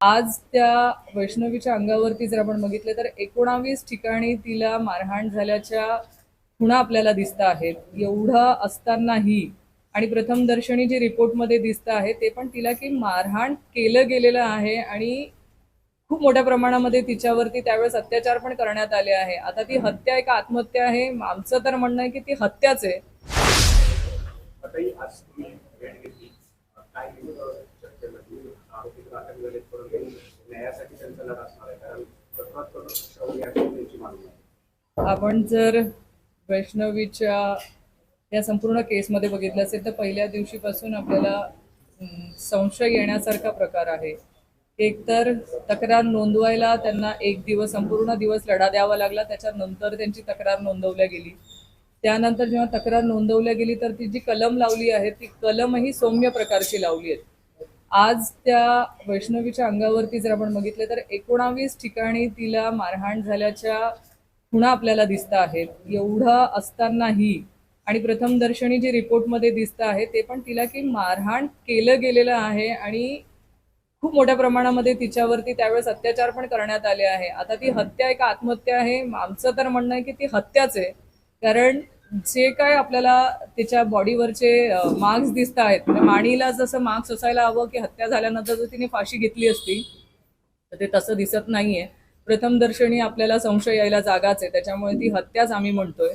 आज त्या वैष्णवीच्या अंगावरती जर आपण बघितलं तर एकोणावीस ठिकाणी तिला मारहाण झाल्याच्या खुणा आपल्याला दिसत आहेत. एवढं असतानाही आणि प्रथम दर्शनी जे रिपोर्टमध्ये दिसत आहे ते पण तिला की मारहाण केलं गेलेलं आहे आणि खूप मोठ्या प्रमाणामध्ये तिच्यावरती त्यावेळेस अत्याचार पण करण्यात आले आहे. आता ती हत्या आहे का आत्महत्या आहे. आमचं तर म्हणणं आहे की ती हत्याच आहे आताही आज तुम्ही भेट घेतली काय नेमकं चर्चेमध्ये आरोपी अटक परंतु न्यायासाठी त्यांचा लढा असणार आहे कारण आपण जर वैष्णवीच्या या संपूर्ण केसमध्ये बघितलं असेल तर पहिल्या दिवशीपासून आपल्याला संशय येण्यासारखा प्रकार आहे. एकतर तक्रार नोंदवायला त्यांना एक दिवस संपूर्ण दिवस लढा द्यावा लागला त्याच्यानंतर त्यांची तक्रार नोंदवल्या गेली. त्यानंतर जेव्हा तक्रार नोंदवल्या गेली तर ती जी कलम लावली आहे ती कलमही सौम्य प्रकारची लावली आहे. आज त्या वैष्णवीच्या अंगावरती जर आपण बघितलं तर एकोणावीस ठिकाणी तिला मारहाण झाल्याच्या खुणा आपल्याला दिसत आहेत. एवढं असतानाही आणि प्रथम दर्शनी जे रिपोर्टमध्ये दिसत आहे ते पण तिला की मारहाण केलं गेलेलं आहे आणि खूप मोठ्या प्रमाणामध्ये तिच्यावरती त्यावेळेस अत्याचार पण करण्यात आले आहे. आता ती हत्या एक आत्महत्या आहे. आमचं तर म्हणणं आहे की ती हत्याच आहे. कारण जे काय आपल्याला तिच्या बॉडीवरचे मार्क्स दिसत आहेत म्हणजे माणीला जसं मार्क्स असायला हवं की हत्या झाल्यानंतर जर तिने फाशी घेतली असती तर ते तसं दिसत नाहीये. प्रथम दर्शनी आपल्याला संशय यायला जागाच आहे त्याच्यामुळे ती हत्याच आम्ही म्हणतोय.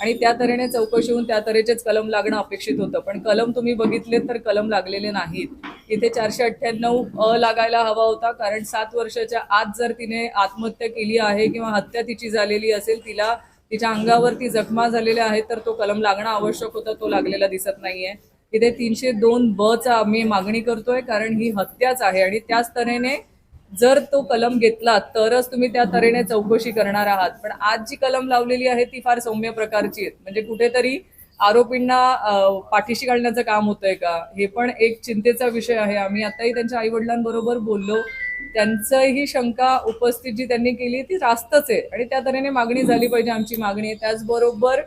आणि त्या तऱ्हेने चौकशी होऊन त्या तऱ्हेचेच कलम लागणं अपेक्षित होतं. पण कलम तुम्ही बघितले तर कलम लागलेले नाहीत. इथे चारशे अठ्ठ्याण्णव अ लागायला हवा होता कारण सात वर्षाच्या आत जर तिने आत्महत्या केली आहे किंवा हत्या तिची झालेली असेल तिला तिच्या अंगावरती जखमा झालेल्या आहेत तर तो कलम लागणं आवश्यक होतं तो लागलेला दिसत नाहीये. इथे तीनशे दोन ब चा आम्ही मागणी करतोय कारण ही हत्याच आहे आणि त्याच तऱ्हेने जर तो कलम घेतला तरच तुम्ही त्या तऱ्हेने चौकशी करणार आहात. पण आज जी कलम लावलेली आहे ती फार सौम्य प्रकारची आहे म्हणजे कुठेतरी आरोपींना पाठीशी घालण्याचं काम होतंय का? हे पण एक चिंतेचा विषय आहे. आम्ही आताही त्यांच्या आई वडिलांबरोबर बोललो. त्यांचंही शंका उपस्थित जी त्यांनी केली ती रास्तच आहे. आणि त्या तऱ्हेने मागणी झाली पाहिजे आमची मागणी आहे. त्याचबरोबर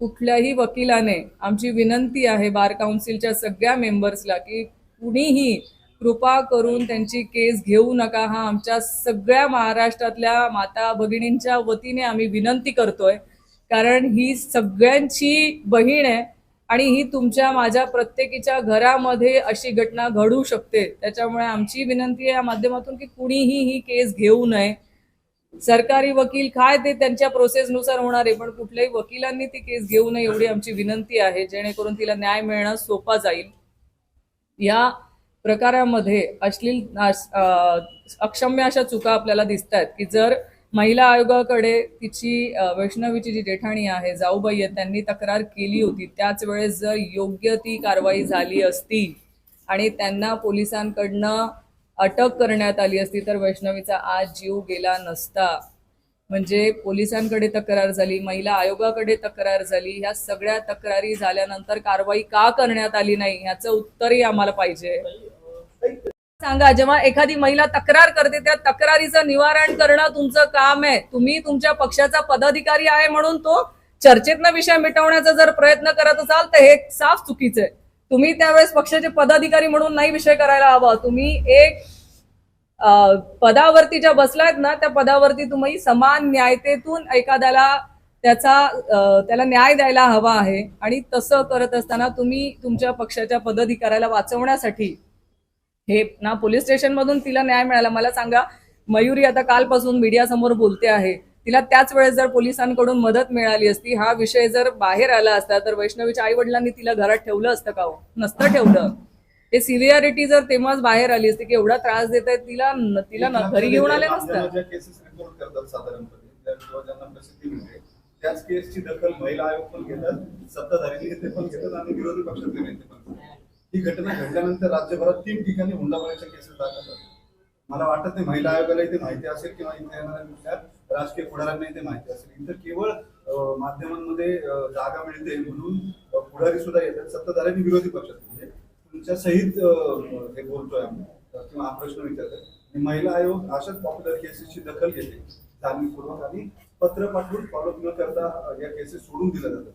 कुठल्याही वकिलाने आमची विनंती आहे बार काउन्सिलच्या सगळ्या मेंबर्सला की कुणीही कृपा करून त्यांची केस घेऊ नका. हा आमच्या सगळ्या महाराष्ट्रातल्या माता भगिनींच्या वतीने आम्ही विनंती करतोय. कारण ही सगळ्यांची बहीण आहे. आणि ही तुमच्या माझ्या प्रत्येकीच्या घरामध्ये अशी घटना घडू शकते. त्याच्यामुळे आमची विनंती आहे या माध्यमातून की कुणीही ही केस घेऊ नये. सरकारी वकील काय ते त्यांच्या प्रोसेसनुसार होणार आहे पण कुठल्याही वकिलांनी ती केस घेऊ नये एवढी आमची विनंती आहे जेणेकरून तिला न्याय मिळणं सोपा जाईल. या प्रकारामध्ये अश्लील अक्षम्य अशा चुका आपल्याला दिसत आहेत की जर महिला आयोगाकडे तिची वैष्णवीची जी जेठाणी आहे जाऊबाई आहे त्यांनी तक्रार केली होती. त्याच वेळेस जर योग्य ती कारवाई झाली असती आणि त्यांना पोलिसांकडनं अटक करण्यात आली असती तर वैष्णवीचा आज जीव गेला नसता. म्हणजे पोलिसांकडे तक्रार झाली महिला आयोगाकडे तक्रार झाली ह्या सगळ्या तक्रारी झाल्यानंतर कारवाई का करण्यात आली नाही ह्याचं उत्तरही आम्हाला पाहिजे. सांगा जेव्हा एखादी महिला तक्रार करते त्या तक्रारीचं निवारण करणं तुमचं काम आहे. तुम्ही तुमच्या पक्षाचा पदाधिकारी आहे म्हणून तो चर्चेतनं विषय मिटवण्याचा जर प्रयत्न करत असाल तर हे साफ चुकीचं आहे. तुम्ही त्यावेळेस पक्षाचे पदाधिकारी म्हणून नाही विषय करायला हवा. तुम्ही एक पदावरती ज्या बसलायत ना त्या पदावरती तुम्ही समान न्यायतेतून एखाद्याला त्याचा त्याला न्याय द्यायला हवा आहे. आणि तसं करत असताना तुम्ही तुमच्या पक्षाच्या पदाधिकाऱ्याला वाचवण्यासाठी हे ना पोलीस स्टेशन मधून तिला न्याय मिळाला. मला सांगा मयुरी आता कालपासून मीडिया समोर बोलते आहे. तिला त्याच वेळेस जर पोलिसांकडून मदत मिळाली असती हा विषय जर बाहेर आला असता तर वैष्णवीच्या आई वडिलांनी तिला घरात ठेवलं असतं का हो? नसतं ठेवलं. हे सिव्हिअरिटी जर तेव्हाच बाहेर आली असती की एवढा त्रास देत आहेत तिला तिला घरी घेऊन आले नसतं. त्याच केसची दखल महिला आयोग पण घेतात सत्ताधारी नेते पण घेतात आणि विरोधी पक्षातले नेते पण ही घटना घडल्यानंतर राज्यभरात तीन ठिकाणी हुंडाबळीच्या केसेस दाखल मला वाटत नाही महिला आयोगाला इथे माहिती असेल किंवा इथे येणाऱ्या कुठल्या राजकीय पुढाऱ्यांना इथे माहिती असेल. इथं केवळ माध्यमांमध्ये जागा मिळते म्हणून पुढारी सुद्धा येतात. सत्ताधाऱ्यांनी विरोधी पक्षात म्हणजे तुमच्या सहित हे बोलतोय आम्ही. किंवा हा प्रश्न विचारतोय. महिला आयोग अशाच पॉप्युलर केसेसची दखल घेते. जाणीवपूर्वक आणि पत्र पाठवून फॉलोअप न करता या केसेस सोडून दिल्या जातात.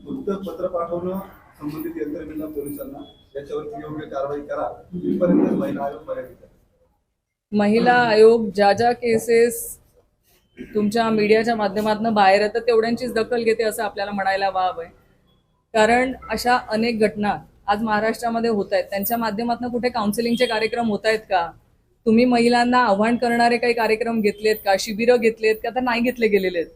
फक्त पत्र पाठवणं संबंधित यंत्रणेला पोलिसांना याच्यावरती योग्य कारवाई करा. इथपर्यंत महिला आयोग मर्यादित महिला आयोग ज्या ज्या केसेस तुमच्या मीडियाच्या माध्यमातून बाहेर येतात तेवढ्यांचीच दखल घेते असं आपल्याला म्हणायला वाव आहे कारण अशा अनेक घटना आज महाराष्ट्रामध्ये होत आहेत. त्यांच्या माध्यमातून कुठे काउन्सिलिंगचे कार्यक्रम होत आहेत का? तुम्ही महिलांना आव्हान करणारे काही कार्यक्रम घेतलेत का? शिबिरं घेतलेत का? तर नाही घेतले गेलेले आहेत.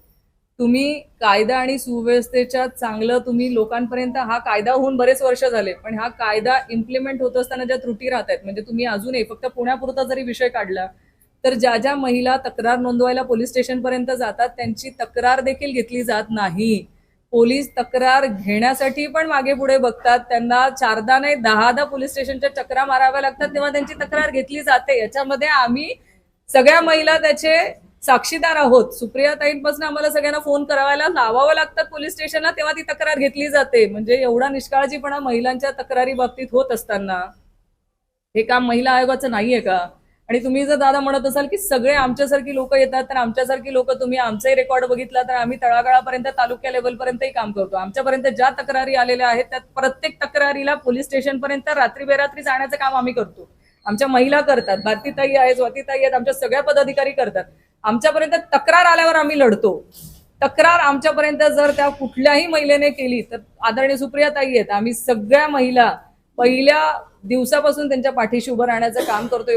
तुम्ही कायदा आणि सुव्यवस्थेच्या चांगलं तुम्ही लोकांपर्यंत हा कायदा होऊन बरेच वर्ष झाले पण हा कायदा इम्प्लिमेंट होत असताना ज्या त्रुटी राहत आहेत म्हणजे तुम्ही अजूनही फक्त पुण्यापुरता जरी विषय काढला तर ज्या ज्या महिला तक्रार नोंदवायला पोलीस स्टेशनपर्यंत जातात त्यांची तक्रार देखील घेतली जात नाही. पोलीस तक्रार घेण्यासाठी पण मागे पुढे बघतात त्यांना चारदा नाही दहादा पोलीस स्टेशनच्या चक्रा माराव्या लागतात तेव्हा त्यांची तक्रार घेतली जाते. याच्यामध्ये आम्ही सगळ्या महिला त्याचे साक्षीदार आहोत. सुप्रिया ताईंपासून आम्हाला सगळ्यांना फोन करावायला लावावं लागतात पोलीस स्टेशनला तेव्हा ती तक्रार घेतली जाते. म्हणजे एवढा निष्काळजीपणा महिलांच्या तक्रारी बाबतीत होत असताना. हे काम महिला आयोगाचं नाहीये का? आणि तुम्ही जर दादा म्हणत असाल की सगळे आमच्यासारखी लोक येतात तर आमच्यासारखी लोक तुम्ही आमचाही रेकॉर्ड बघितला तर आम्ही तळागाळापर्यंत तालुक्या लेवलपर्यंतही काम करतो. आमच्यापर्यंत ज्या तक्रारी आलेल्या आहेत त्या प्रत्येक तक्रारीला पोलीस स्टेशनपर्यंत रात्री बेरात्री जाण्याचं काम आम्ही करतो. आमच्या महिला करतात. भारतीताई आहेत स्वातीताई आहेत आमच्या सगळ्या पदाधिकारी करतात. आमच्यापर्यंत तक्रार आल्यावर आम्ही लढतो. तक्रार आमच्यापर्यंत जर त्या कुठल्याही महिलेने केली तर आदरणीय सुप्रिया ताई आहेत. आम्ही सगळ्या महिला पहिल्या दिवसापासून त्यांच्या पाठीशी उभं राहण्याचं काम करतो